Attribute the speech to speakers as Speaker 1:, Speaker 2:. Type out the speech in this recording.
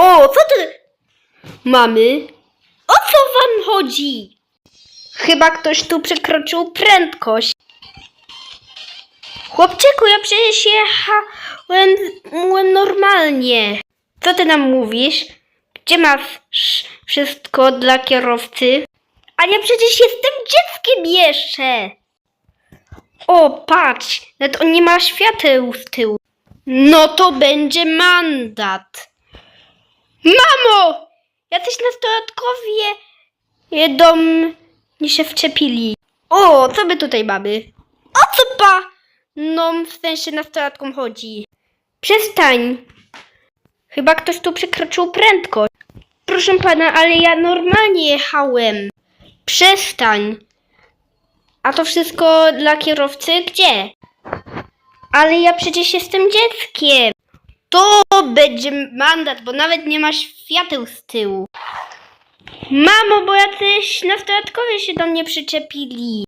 Speaker 1: O, co ty mamy? O co wam chodzi? Chyba ktoś tu przekroczył prędkość. Chłopczyku, ja przecież jechałem byłem normalnie. Co ty nam mówisz? Gdzie masz wszystko dla kierowcy? A ja przecież jestem dzieckiem jeszcze. O, patrz, nawet on nie ma świateł z tyłu. No to będzie mandat. Mamo! Jacyś nastolatkowie do mnie się wczepili. O, co my tutaj mamy? O co pa? No, w sensie nastolatkom chodzi. Przestań. Chyba ktoś tu przekroczył prędkość. Proszę pana, ale ja normalnie jechałem. Przestań. A to wszystko dla kierowcy gdzie? Ale ja przecież jestem dzieckiem. To będzie mandat, bo nawet nie ma świateł z tyłu. Mamo, bo jacyś nastolatkowie się do mnie przyczepili.